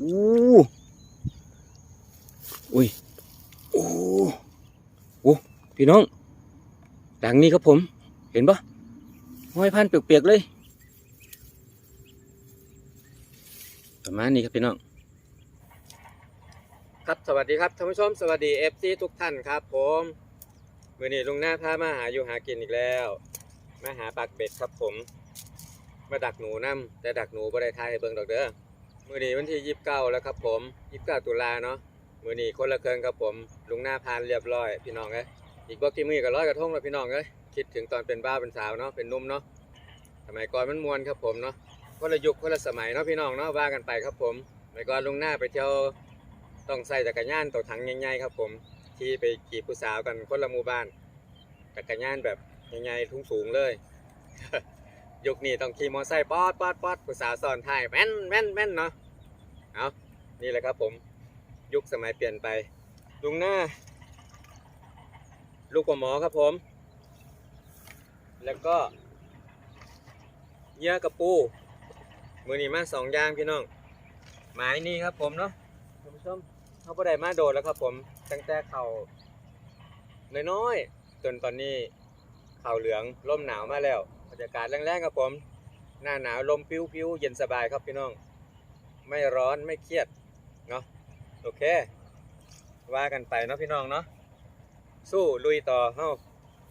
อู้อุ้ยโอ้โอ้พี่น้องดังนี้ครับผม เห็นปะห้อยพันเปียกๆเลย ประมาณนี้ครับพี่น้อง ครับสวัสดีครับท่านผู้ชมสวัสดีเอฟซีทุกท่านครับ ผมมือนี้ลุงหน้าพามาหาอยู่หากินอีกแล้วมาหาปากเป็ดครับผม มาดักหนูนํแต่ดักหนูบ่ได้ทายให้เบิ่งดอกเด้อ มือนี้วันที่ยี่สิบเก้าแล้วครับผมยี่สิบเก้าตุลาเนาะมือนี้คนละเคืองครับผมลุงหน้าพานเรียบร้อยพี่น้องเอ้ยอีกบ่กี่มือก็ร้อยกระทงแล้วพี่น้องเอ้ยคิดถึงตอนเป็นบ้าเป็นสาวเนาะเป็นนุ่มเนาะสมัยก่อนมันมวนครับผมเนาะคนละยุคคนละสมัยเนาะพี่น้องเนาะว่ากันไปครับผมสมัยก่อนลุงหน้าไปเที่ยวต้องใส่จักรยานตัวถังใหญ่ๆครับผมที่ไปขี่ผู้สาวกันคนละหมู่บ้านจักรยานแบบใหญ่ๆทุ่งสูงเลย ยุคนี้ต้องขี่มอไซค์ป๊อดป๊อดป๊อดผู้สาวซ้อนท้ายแม่นแม่นแม่นเนาะเอานี่แหละครับผมยุคสมัยเปลี่ยนไป ลุงหน้า ลูกกับหมอครับผม แล้วก็เยื่อกระปูมือนี้มาสองยางพี่น้องหมายนี่ครับผมเนาะท่านผู้ชมเขาบ่ได้มาโดดแล้วครับผมตั้งแต่เขาน้อยๆจนตอนนี้เข่าเหลืองลมหนาวมาแล้ว บรรยากาศแรงๆครับผม หน้าหนาวลมพิวๆเย็นสบายครับพี่น้อง ไม่ร้อนไม่เครียดเนาะโอเค ว่ากันไปเนาะพี่น้องเนาะสู้ลุยต่อเฮ้า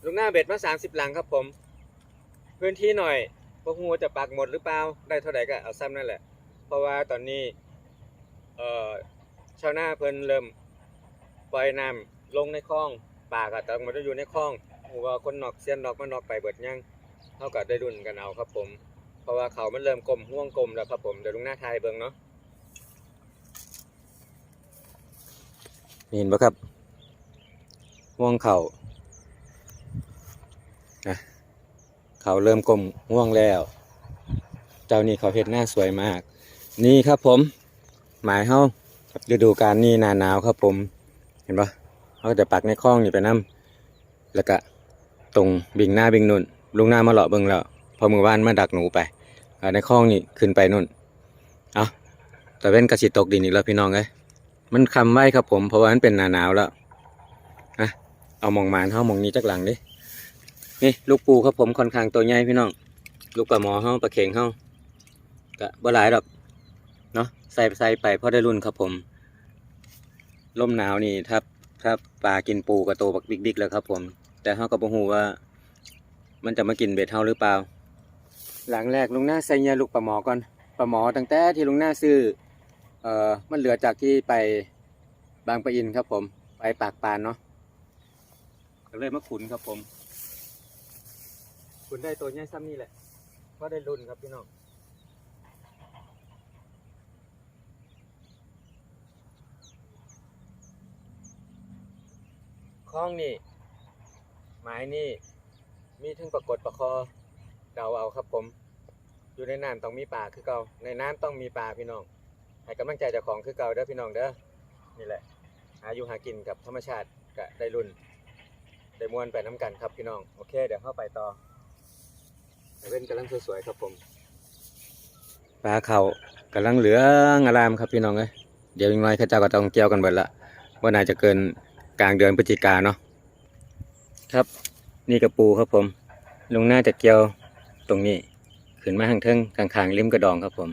ลุงหน้าเบ็ดมา 30 หลังครับผม พื้นที่หน่อยพวกงูจะปักหมดหรือเปล่าได้เท่าไหร่ก็เอาซ้ำนั่นแหละ เพราะว่าตอนนี้เอ่อชาวนาเพิ่นเริ่มปล่อยน้ำลงในคลองป่าก็ต้องมาอยู่ในคลองหัวคนนอกเสียนนอกมันนอกไปเบิดยัง เท่ากับได้รุ่นกันเอาครับผม เพราะว่าเขามันเริ่มกลมห่วงกลมแล้วครับผมเดี๋ยวลุงหน้าทายเบิ่งเนาะเห็นปะครับห่วงเขานะเขาเริ่มกลมห่วงแล้ว เจ้านี่เขาเห็ดหน้าสวยมาก นี่ครับผม หมายเฮาฤดูกาลนี้หนาหนาวครับผม เห็นปะเขาจะปักในคลองนี่ไปน้ำแล้วก็ตรงบิงหน้าบิงนุ่น ลุงหน้ามาเลาะเบิ่งแล้ว พอมือว่านมาดักหนูไปในคลองนี่ขึ้นไปนุ่นเอาแต่เว้นกระสิตกดินอีกแล้วพี่น้องเอ้ยมันคำไว้ครับผม เพราะว่ามันเป็นหนาหนาวแล้วอะเอามองหมานเฮามองนี้จักหลังดินี่ลูกปูครับผมค่อนข้างตัวใหญ่พี่น้อง ลูกปลาหมอเฮาปลาเข็งเฮาก็บ่หลายดอกเนาะใส่ใส่ไปพราะได้รุ่นครับผมลมหนาวนี่ถ้าถ้าปลากินปูกับโตบักบิ๊กๆแล้วครับผม แต่เขาก็บ่ฮู้ว่า มันจะมากินเบ็ดเฮาหรือเปล่า หลังแรกลุงหน้าใส่เงียลูกปลาหมอก่อนปลาหมอตั้งแต่ที่ลุงหน้าซื้อเอ่อมันเหลือจากที่ไปบางปะอินครับผม ไปปากปานเนาะก็เลยมาขุนครับผม ขุนได้ตัวใหญ่ซ้ำนี่แหละก็ได้รุ่นครับพี่น้องคล้องนี่หมายนี่ มีทั้งปรากฏประคอเดาเอาครับผม อยู่ในน้ำต้องมีปลาคือเก่าในน้ำต้องมีปลาพี่น้องให้กำลังใจเจ้าของคือเก่าเด้อพี่น้องเด้อนี่แหละหาอยู่หากินกับธรรมชาติก็ได้รุ่นได้มวนไปน้ำกันครับพี่น้องโอเคเดี๋ยวเข้าไปต่อแต่เว้นกำลังสวยๆครับผมปลาเขากำลังเหลืองอารามครับพี่น้องเอ้ยเดี๋ยวอีกหน่อยข้าเจ้าก็ต้องเกี่ยวกันเบิดละว่าน่าจะเกินกลางเดือนพฤศจิกาเนาะครับ นี่กระปูครับผมลุงน่าจะเกี่ยวตรงนี้ขึ้นมาทางเทิงกลางคางริมกระดองครับผม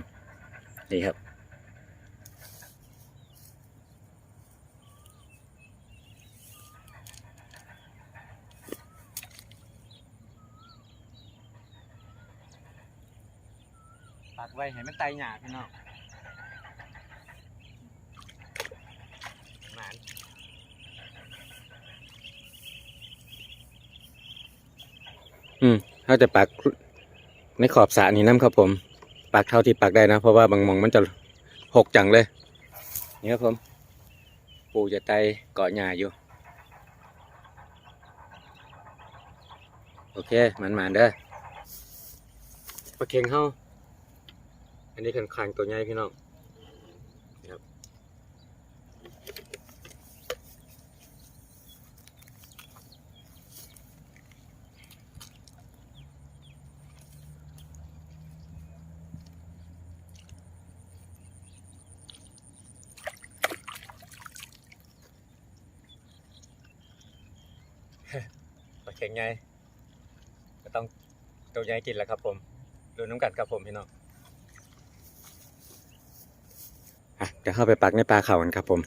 นี่ครับปักไว้ให้มันไตหยาพี่น้องหมาน อืมถ้าจะปักในขอบสระนี้น้ำครับผมปักเท่าที่ปักได้นะ เพราะว่าบางมองมันจะหกจังเลย นี่ครับผม ปูจะไตเกาะหญ้าอยู่ โอเคหมันหมันๆเด้อปลาเค็งเฮาอันนี้คันคางตัวใหญ่พี่น้อง เข่งใหญ่ก็ต้องตัวใหญ่กินแหละครับ ผมดูน้ำกัดครับผมพี่น้องอะเดี๋ยวเข้าไปปักในปลาเขากันครับ ผม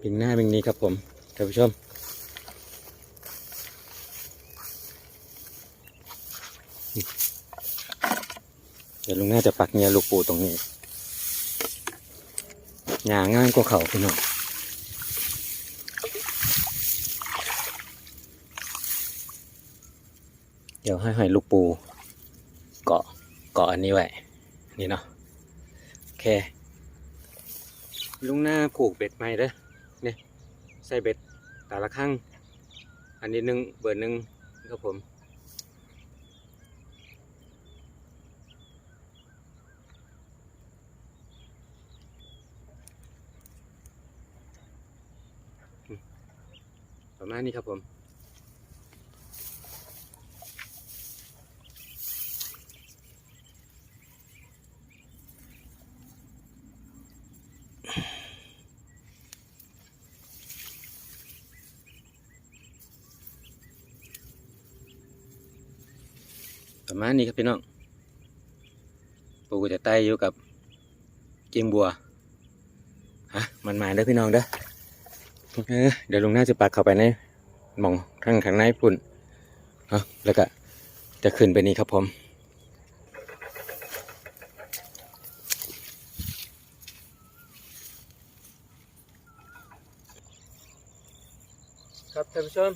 ปิงหน้าปิงนี้ครับผมท่านผู้ชมเดี๋ยวลุงน่าจะปักเงียลูกปูตรงนี้หยาง่ายกว่าเขาพี่น้อง เดี๋ ยวให้หอยลูกปู เกาะเกาะอันนี้ไว้ นี่เนาะโอเค ลุงหน้าผูกเบ็ดใหม่เด้อเนี่ยใส่เบ็ดแต่ละข้างอันนี้หนึ่งเบอร์หนึ่งครับผมอืมประมาณนี้ครับผม ประมาณนี้ครับพี่น้อง ปูก็จะไต่อยู่กับจิงบัว ฮะ มันมาเด้อพี่น้องเด้อเดี๋ยวลุงน่าจะปักเข้าไปในหมองข้างข้างในพุ่นเนาะแล้วก็จะขึ้นไปนี่ครับผม ครับท่านผู้ชม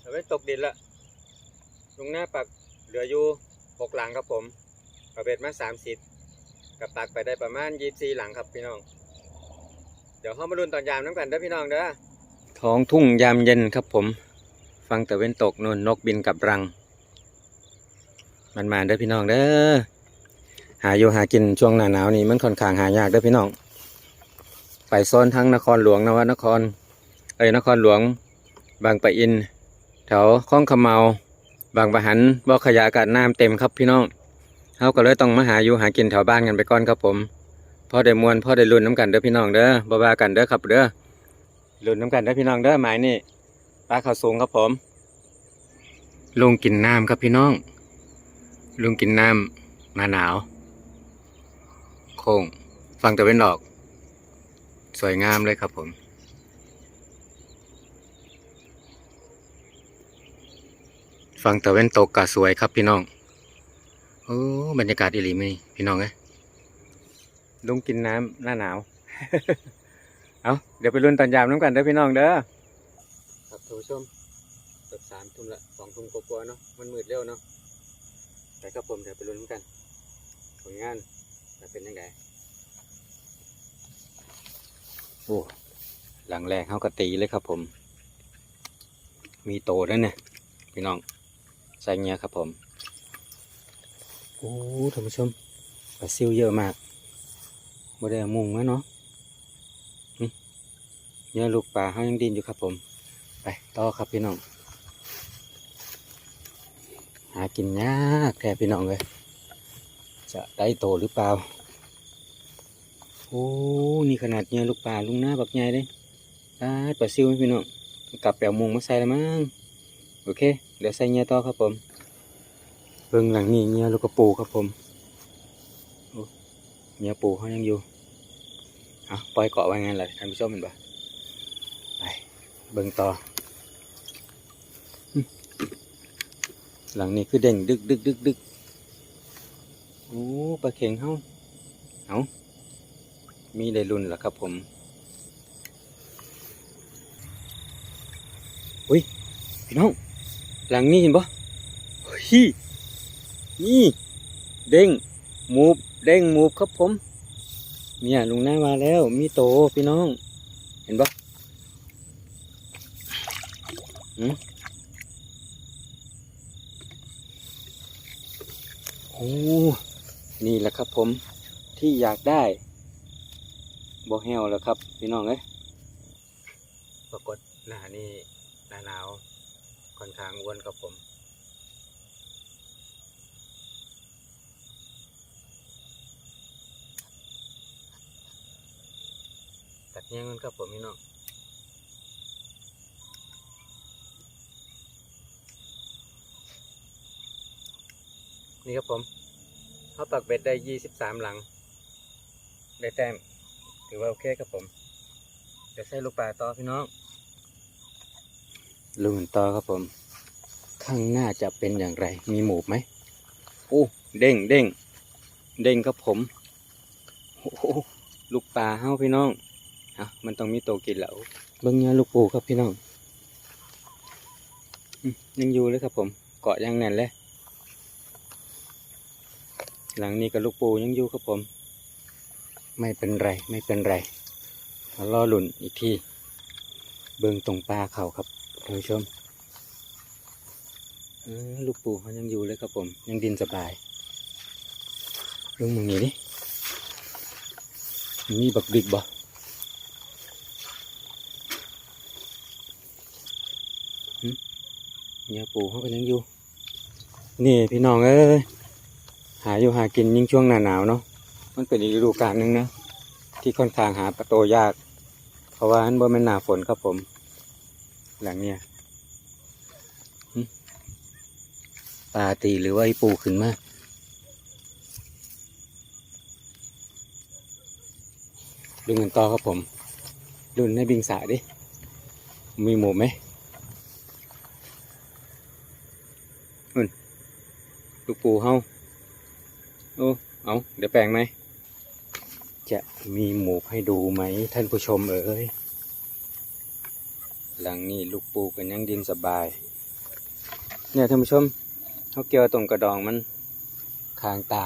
เราไปตกดินละลุงหน้าปักเหลืออยู่หกหลังครับผมประเบ็ดมาสามสิบกับปักไปได้ประมาณยี่สี่หลังครับพี่น้อง เดี๋ยวเข้ามารุนตอนยามน้ำกันเด้อพี่น้องเด้อท้องทุ่งยามเย็นครับผม ฟังแต่เว้นตกนนนกบินกับรัง มันมาเด้อพี่น้องเด้อหาอยู่หากินช่วงหน้าหนาวนี่มันค่อนข้างหายากเด้อพี่น้อง ไปโซนทั้งนครหลวงนวนครเอ้ยนครหลวง บางปะอิน แถวคลองขมเมาบางปะหันบ่อขยะอากาศน้ำเต็มครับพี่น้องเขาก็เลยต้องมาหาอยู่หากินแถวบ้านกันไปก่อนครับผมพ่อได้มวนพ่อได้ลุ้นน้ำกันเด้อพี่น้องเด้อบ่ว่ากันเด้อครับเด้อลุ้นน้ำกันเด้อพี่น้องเด้อหมายนี่ปลาเขาสูงครับผมลุงกินน้ำครับพี่น้องลุงกินน้ำมาหนาวโค้งฟังตะเวนออก สวยงามเลยครับผม ฟังตะเวนตกก็สวยครับพี่น้องโอ้บรรยากาศอีหลีมีพี่น้องเอ้ยลุงกินน้ำหน้าหนาว เอาเดี๋ยวไปรุ่นตอนยามน้ำกันเด้อพี่น้องเด้อครับท่านผู้ชมเกือบสามทุ่มละสองทุ่มกว่าๆเนาะมันมืดเร็วเนาะไปครับผมเดี๋ยวไปรุ่นำกันผลงานจะเป็นยังไงโอ้หลังแรกเขากระตีเลยครับผม มีโตด้วยเนี่ยพี่น้อง ใส่เงี้ยครับผม โอ้ท่านผู้ชมปลาซิวเยอะมากบ่ได้เอามุงมาเนาะเนี่ยลูกปลาเขายังดินอยู่ครับผม ไปต่อครับพี่น้อง หากินยากแท้พี่น้องเลย จะได้โตหรือเปล่า โอ้นี่ขนาดเนี่ยลูกปลาลุงหน้าบักใหญ่เลยตาปลาซิวไหมพี่น้อง กลับแปลมุงมาใส่แล้วมั้ง โอเค เดี๋ยวใส่เงี้ยต่อครับผมเบิ่งหลังนี้เงี้ยลูกกระปูครับผมโอ้เงี้ยปูเขายังอยู่เอาปล่อยเกาะไว้งั้นเลยท่านผู้ชมเห็นปะไปเบิ่งต่อหึหลังนี้คือเด่งดึกดึกดึกดึกโอ้ปลาเข็งเขาเอามีได้รุ่นแล้วครับผมอุ้ยพี่น้อง หลังนี้เห็นปะเฮ้ยนี่ เด้งมูบเด้งมูบครับผม เนี่ยลุงหน้ามาแล้ว มีโตพี่น้อง เห็นปะอืมโอ้นี่แหละครับผมที่อยากได้บอแฮวแล้วครับ พี่น้องเอ้ยปรากฏหน้านี่หน้าหนาว ค่อนข้างอ้วนครับผมตัดแยงมันครับผมพี่น้องนี่ครับผมเขาปักเบ็ดได้ยี่สิบสามหลัง ได้แต้มถือว่าโอเคครับผมเดี๋ยวใส่ลูกปลาต่อพี่น้อง ลุงต่อครับผม ข้างหน้าจะเป็นอย่างไร มีหมูไหมโอ้เด้งเด้งเด้งครับผมโอ้ลูกปลาเฮ้าพี่น้องอะมันต้องมีโตกินแล้วเบิ้งเนื้อลูกปูครับพี่น้องยังอยู่เลยครับผม เกาะยังแน่นเลยหลังนี้กับลูกปูยังอยู่ครับผม ไม่เป็นไรไม่เป็นไรรอหลุนอีกทีเบิ้งตรงปลาเขาครับ ท่านผู้ชมลูกปูเขายังอยู่เลยครับผม ยังดินสบายลงมึงนี่ดิมีบักดิกบ่เนี่ยปูเขาก็ยังอยู่ นี่พี่น้องเอ้ยหาอยู่หากินยิ่งช่วงหน้าหนาวเนาะมันเป็นอีกฤดูกาลหนึ่งนะที่ค่อนข้างหาปลาโตยาก เพราะว่าอันบ่แม่นหนาฝนครับผม หลังเนี่ยปลาตีหรือว่าไอปูขึ้นมาดึงกันต่อครับผมดุนให้บิงสาดิ มีหมูไหมอุ่นลูกปูเฮาโอ้เอาเดี๋ยวแปลงไหม จะมีหมูให้ดูไหมท่านผู้ชมเอ๋ย หลังนี้ลูกปูกันยังดินสบาย เนี่ยท่านผู้ชมเขาเกี่ยวตรงกระดองมันคางตา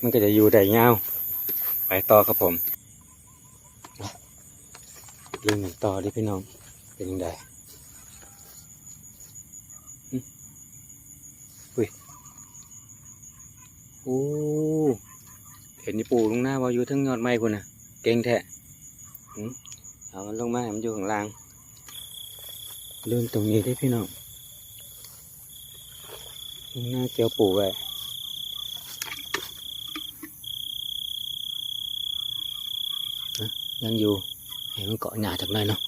มันก็จะอยู่ได้ยาวไปต่อครับผมเรื่องกันต่อดิพี่น้องเป็นยังไงอุ้ยโอ้เห็นนี่ปูลงหน้าว่าอยู่ทั้งยอดไม้คุณน่ะเก่งแท้เอามันลงมาให้มันอยู่ข้างล่าง เลื่อนตรงนี้ได้พี่น้องหน้าเกี่ยวปูไว้นะยังอยู่ให้มันเกาะหญ้าจากหน่อยเนาะ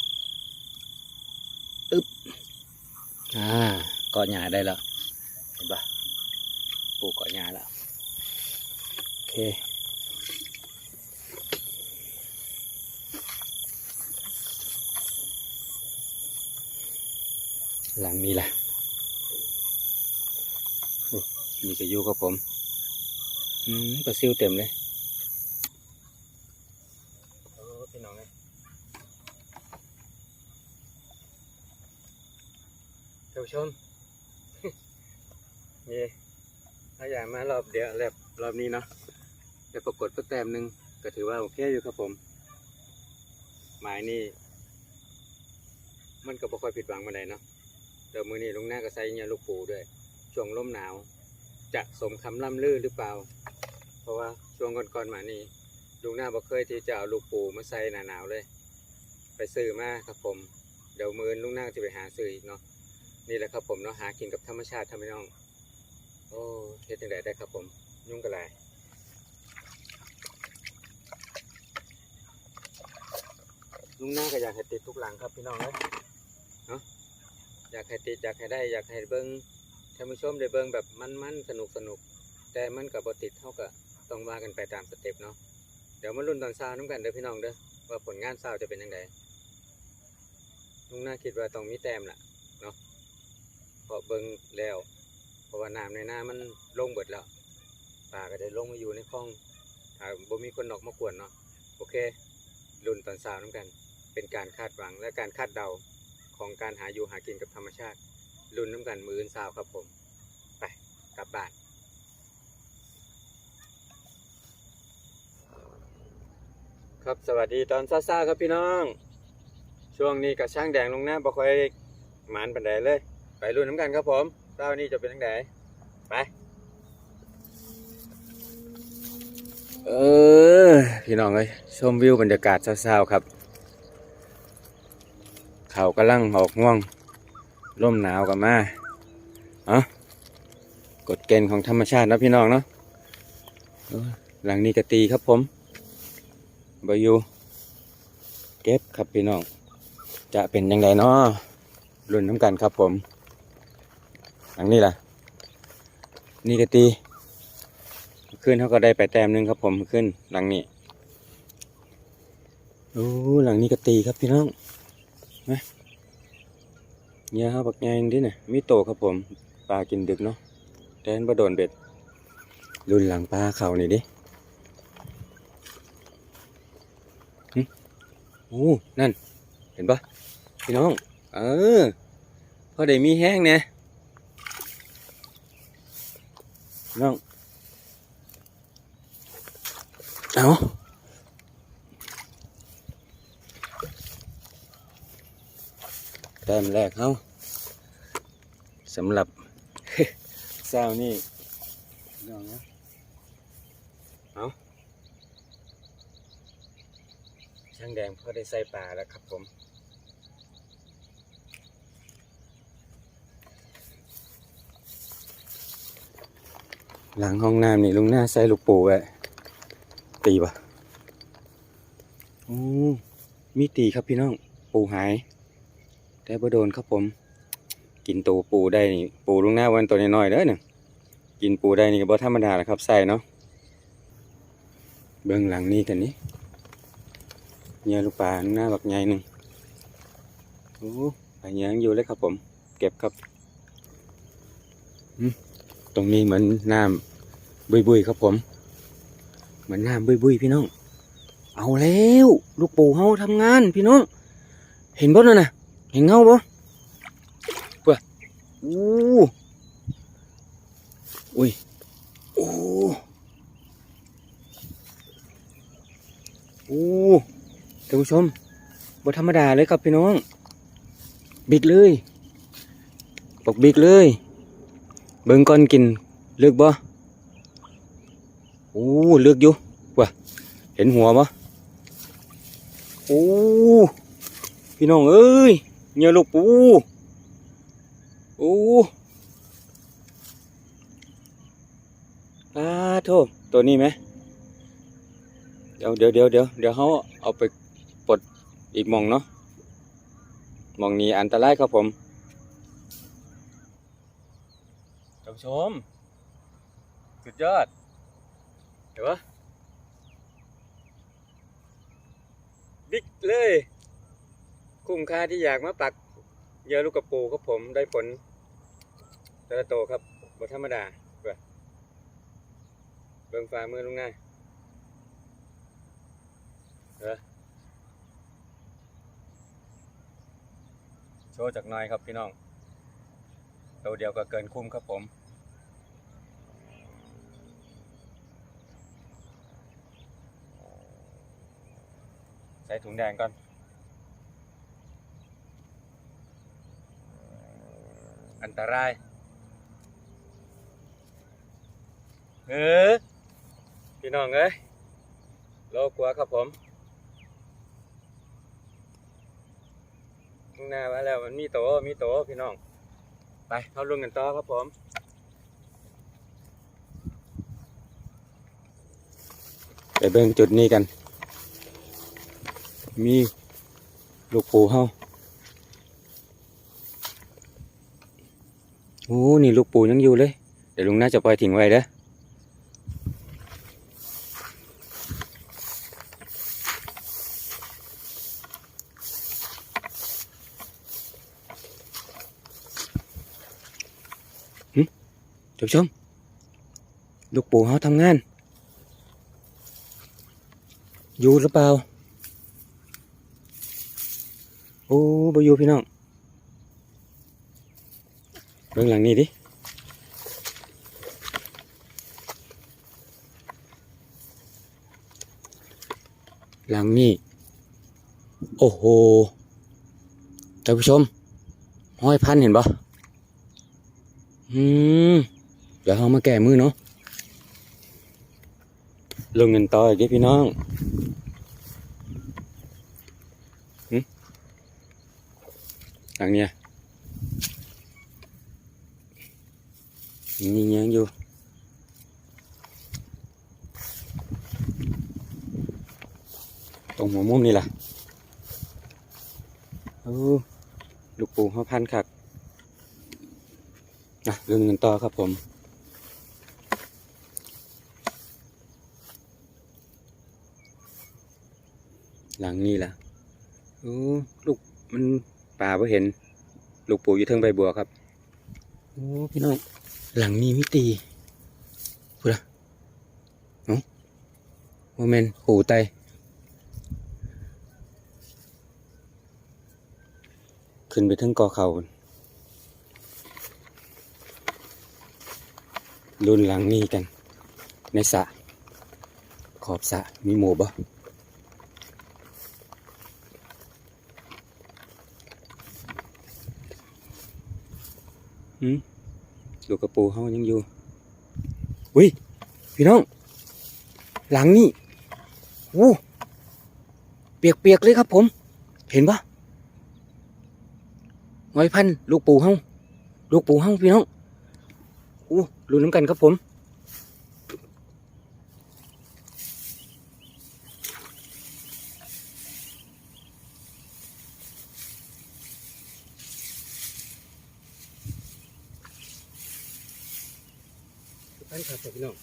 อึ๊บอ่าเกาะหญ้าได้แล้วเห็นปะปูเกาะหญ้าแล้วโอเค หลังนี้แหละโอ้นี่ก็อยู่กับผม อืมปลาซิวเต็มเลยโอ้พี่น้องเลยท่านผู้ชมนี่ถ้าอยากมารอบเดียวแบบรอบนี้เนาะแต่ปรากฏสักแต้มหนึ่งก็ถือว่าโอเคอยู่ครับผม หมายนี่มันก็บ่ค่อยผิดหวังมาไหนเนาะ เดี๋ยวมือนี้ลุงหน้าก็ใส่เนี่ยลูกปูด้วย ช่วงลมหนาว จะสมคำล่ำลือหรือเปล่า เพราะว่าช่วงก่อนๆมานี่ลุงหน้าบ่เคยที่จะเอาลูกปูมาใส่หนาหนาวเลย ไปซื้อมาครับผม เดี๋ยวมือลุงหน้าจะไปหาซื้ออีกเนาะ นี่แหละครับผมเนาะหากินกับธรรมชาติทำให้น้อง โอ้เฮ็ดจังไดได้ครับผม ยุ่งกันไรลุงหน้าก็อยากให้ติดทุกหลังครับพี่น้องเลยเนาะ อยากให้ติดอยากให้ได้อยากให้เบิ้งท่านผู้ชมได้เบิ้งแบบมันๆสนุกสนุกแต่มันกับบติดเท่ากับต้องว่ากันไปตามสเต็ปเนาะเดี๋ยวมาลุ้นตอนเช้าน้ำกันเด้อพี่น้องเด้อว่าผลงานเช้าจะเป็นยังไงลุงน้าคิดว่าต้องมีแต้มล่ะเนาะเพราะเบิ้งแล้วเพราะว่าน้ำในหน้ามันลงเบิดแล้วปลาก็ได้ลงมาอยู่ในคลองถ้าบ่มีคนนอกมากวนเนาะโอเครุ่นตอนเช้าน้ำกัน เป็นการคาดหวังและการคาดเดา ของการหาอยู่หากินกับธรรมชาติรุนน้ำกันมืออื่นสาวครับผม ไปกลับบ้านครับสวัสดีตอนเช้าๆครับพี่น้อง ช่วงนี้กับช่างแดงลงหน้าบ่ค่อยหมานปันใดเลย ไปรุ่นน้ำกันครับผมเช้านี้จะเป็นยังไงไป เออ พี่น้องเอ้ยชมวิวบรรยากาศเช้าๆครับ เขากำลังออกง่วงร่มหนาวกันมาเอะกฎเกณฑ์ของธรรมชาตินะพี่น้องเนาะหลังนี้กะตีครับผมบายูเก็บครับพี่น้อง จะเป็นยังไงเนาะรุ่นน้ำกันครับผม หลังนี้ล่ะ นี่ก็ตีขึ้นเขาก็ได้ไปแต้มนึงครับผมขึ้นหลังนี้โอ้หลังนี้ก็ตีครับพี่น้อง มาเนี่ยครับบักแงงดิน่ะมีโตครับผมปลากินดึกเนาะแทนบ่โดนเบ็ดรุ่นหลังปลาเขานี่ดิหึโอ้นั่น เห็นปะพี่น้อง เออพอได้มีแห้งเนี่ยน้อง เอา แต้มแรกเขาสำหรับเศร้านี่พี่น้องนะเอาช่างแดงพอได้ใส่ปลาแล้วครับผมหลังห้องน้ำนี่ลุงหน้าใส่ลูกปูไว้ตีปะอ้มีตีครับพี่น้อง ปูหาย แต่บ่โดนครับผม กินตัวปูได้นี่ปูลุงหน้าวันตัวน้อยๆเด้อเนี่ยกินปูได้นี่ก็บ่ธรรมดาแหละครับใส่เนาะเบื้องหลังนี่กันนี้เหยื่อลูกปลาหน้าบักใหญ่หนึ่งโอ้ปลาเหยื่ออยู่เลยครับผม เก็บครับตรงนี้เหมือนน้ำบุยๆครับผม เหมือนน้ำบุยๆพี่น้อง เอาแล้ว ลูกปูเฮาทำงานพี่น้อง เห็นบ่นั่นน่ะ เห็นเงาบ่เพื่ออู้อุ้ยโอ้โอ้ท่านผู้ชมบ่ธรรมดาเลยครับพี่น้อง บิกเลยบอกบิกเลย เบิ่งก่อนกินเลือกบ่โอ้เลือกอยู่ว่ะเห็นหัวบ่โอ้พี่น้องเอ้ย เหยื่อลูกปูโอ้ปลาโทตัวนี้ไหมเดี๋ยวเดี๋ยวเดี๋ยวเดี๋ยวเดี๋ยวเขาเอาไปปลดอีกมองเนาะมองนี้อันตรายครับผมท่านผู้ชม สุดยอดเห็นปะบิ๊กเลย คุ้มค่าที่อยากมาปักเยอะลูกกระปูครับผมได้ผลแต่ละโตครับบธรรมดาเพื่อเบิ่งฝ่ามือลุงหน้าเออโชว์จากน้อยครับพี่น้องตัวเดียวก็เกินคุ้มครับผมใส่ถุงแดงก่อน อัน ตรายเออพี่น้องเอ้ยโลกลัวครับผมข้างหน้ามาแล้วมันมีโตมีโตพี่น้อง ไปเข้าลุงกันต่อครับผมไปเบิ่งจุดนี้กัน มีลูกปูเฮา โอ้นี่ลูกปูยังอยู่เลย เดี๋ยวลุงน่าจะปล่อยทิ้งไว้เด้อท่านผู้ชม ลูกปูเฮาทำงาน อยู่หรือเปล่า โอ้บอยู่พี่น้อง เบื้องหลังนี้ดิ หลังนี้โอ้โหท่านผู้ชม ห้อยพันเห็นปะอืมเดี๋ยวเอามาแก้มือเนาะลงเงินต่ออีกเด้พี่น้องหลังเนี้ย มียังยังอยู่ตรงหัวมุมนี่ล่ะเออลูกปูเขาพันคักนะเรื่องเงินต่อครับผมหลังนี่ล่ะโอ้ลูกมันป่าเพิ่เห็น ลูกปู่อยู่ทิงใบบัวครับ โอ้พี่น้อง หลังนี้มิตีพูดละเนาะโมเมนปู่ไตขึ้นไปถึงกอเขารุ่นหลังนี้กัน ในสระขอบสระมีหมูบ่หืม ลูกกระปูเขายังอยู่อุ้ยพี่น้อง หลังนี่โอ้เปียกๆเลยครับผม เห็นปะหอยพันธุ์ลูกปูเฮาลูกปูเฮาพี่น้องอู้รู้น้ำกันครับผม ท่านครับพี่น้อง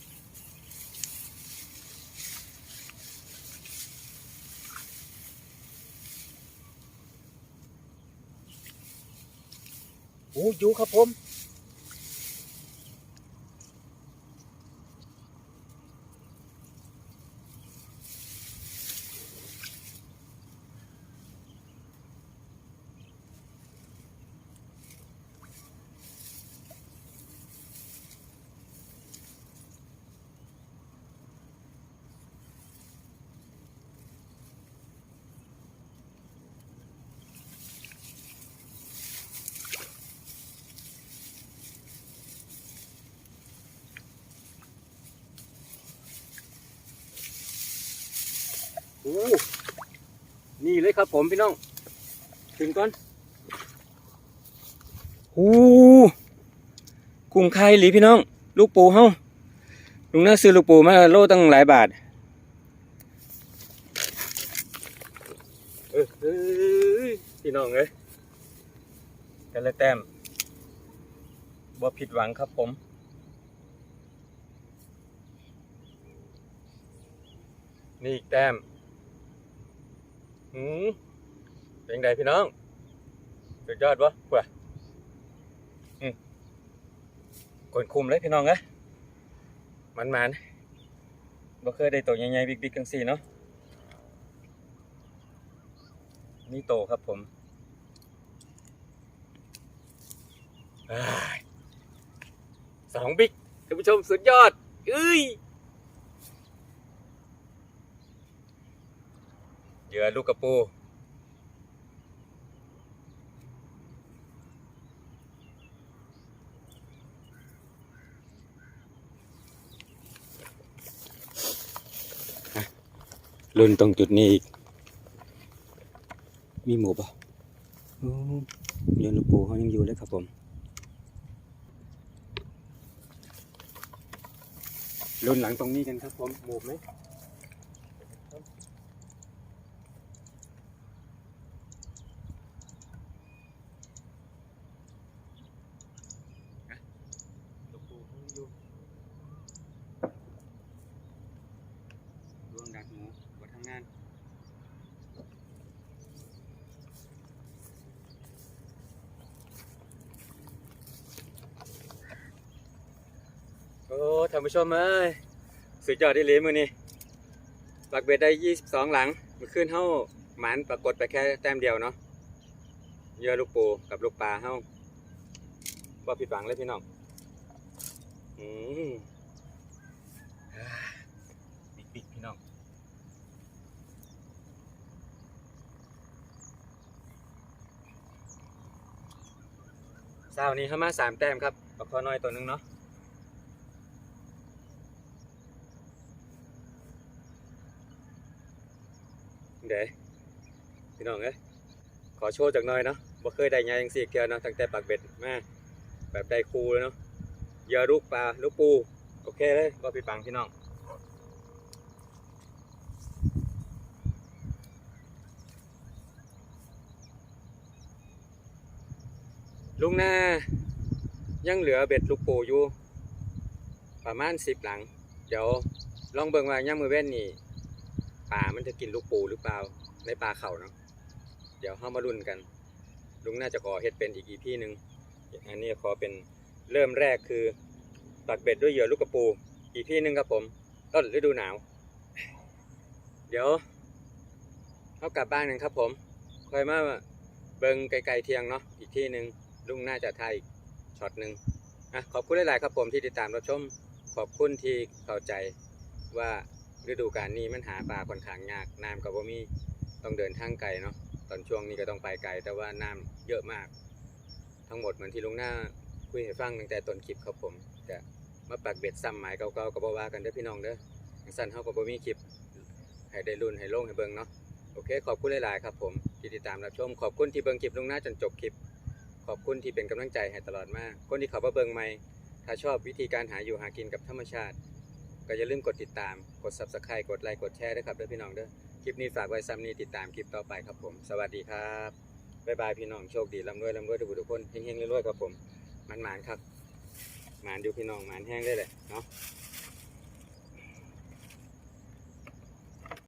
โอ้อยู่ครับผม โอ้นี่ เลยครับผมพี่น้อง ถึงก่อนโอ้กุ้งไข่หรือพี่น้อง ลูกปูเฮ้าลุงน่าซื้อลูกปูมาโลตั้งหลายบาทเออพี่น้องเอ้ยกันเลยแต้มบ่ผิดหวังครับผมนี่อีกแต้ม หืมเป็นไงพี่น้องสุดยอดวะเพื่ออืมกดคุมเลยพี่น้องเอ้ยมันมันบ่เคยได้ตัวใหญ่ๆบิ๊กๆกังสี่เนาะนี่โตครับผมสองบิ๊กท่านผู้ชมสุดยอดเอ้ยือลูกกระปูลุนตรงจุดนี้อีก มีหมูป่ะโอ้เหยื่อลูกปูเขายังอยู่เลยครับผมลุนหลังตรงนี้กันครับผมหมูไหม ลูกปูเขายังอยู่ดวงดักหมูมาทำงาน โอ้ท่านผู้ชมเอ้ยสุดยอดที่เลยมือนี่ปักเบ็ดได้ 22 หลังมื่อคืนเฮาหมันปรากฏไปแค่แต้มเดียวเนาะเยื่อลูกปูกับลูกปลาเฮาบ่ผิดหวังเลยพี่น้องอืมอ่าบิ๊กบิ๊กพี่น้องเช้านี้เข้ามาสามแต้มครับปลาคอน้อยตัวหนึงเนาะ ดพี่น้องเอ้ยขอโชว์จากหน่อยเนาะบ่เคยได้ใหญ่ยังสี่เกียวเนาะตั้งแต่ปากเบ็ดมาแบบได้คูเลยเนาะเยอะลูกปลาลูกปูโอเคเลยบ่ผิดปังพี่น้องลุงหน้ายังเหลือเบ็ดลูกปูอยู่ ประมาณสิบหลัง เดี๋ยวลองเบิ่งว่าย่ามมือเว้นนี่ ปลามันจะกินลูกปูหรือเปล่าในปลาเข่าเนาะเดี๋ยวเข้ามาลุ้นกัน ลุงน่าจะขอเฮ็ดเป็นอีกอีพี่หนึ่งอันนี้ขอเป็นเริ่มแรกคือปักเบ็ดด้วยเหยื่อลูกกระปู อีพี่หนึ่งครับผม ต้นฤดูหนาว เดี๋ยวเข้ากลับบ้านกันครับผมค่อยมาเบิงไกลๆเทียงเนาะอีกที่หนึ่งลุงน่าจะถ่ายช็อตหนึ่งอะขอบคุณหลายๆครับผมที่ติดตามรับชมขอบคุณที่เข้าใจว่า ฤดูกาลนี้มันหาปลาค่อนข้างยากน้ำกับว่ามีต้องเดินทางไกลเนาะตอนช่วงนี้ก็ต้องไปไกลแต่ว่าน้ำเยอะมาก ทั้งหมดเหมือนที่ลุงหน้าคุยให้ฟังตั้งแต่ต้นคลิปครับผมจะมาปักเบ็ดซ้ำหมายเก่าๆก็บ่ว่ากันเด้อพี่น้องเด้อสั้นเฮาก็บ่มีคลิปให้ได้รุ่นให้ลงให้เบิ่งเนาะโอเค ขอบคุณหลายๆครับผมที่ติดตามรับชมขอบคุณที่เบิ่งคลิปลุงหน้าจนจบคลิป ขอบคุณที่เป็นกำลังใจให้ตลอดมาคนที่เขามาเบิ่งใหม่ถ้าชอบวิธีการหาอยู่หากินกับธรรมชาติ ก็อย่าลืมกดติดตาม กด subscribe กดไลค์ กดแชร์ด้วยครับด้วยพี่น้องเด้อ คลิปนี้ฝากไว้ซ้ำนี้ติดตามคลิปต่อไปครับผม สวัสดีครับ บ๊ายบายพี่น้อง โชคดีร่ำรวยร่ำรวยทุกผู้ทุกคนเฮงๆรวยๆครับผม มันหมานครับ หมานอยู่พี่น้องหมานแห้งได้เลยเนาะ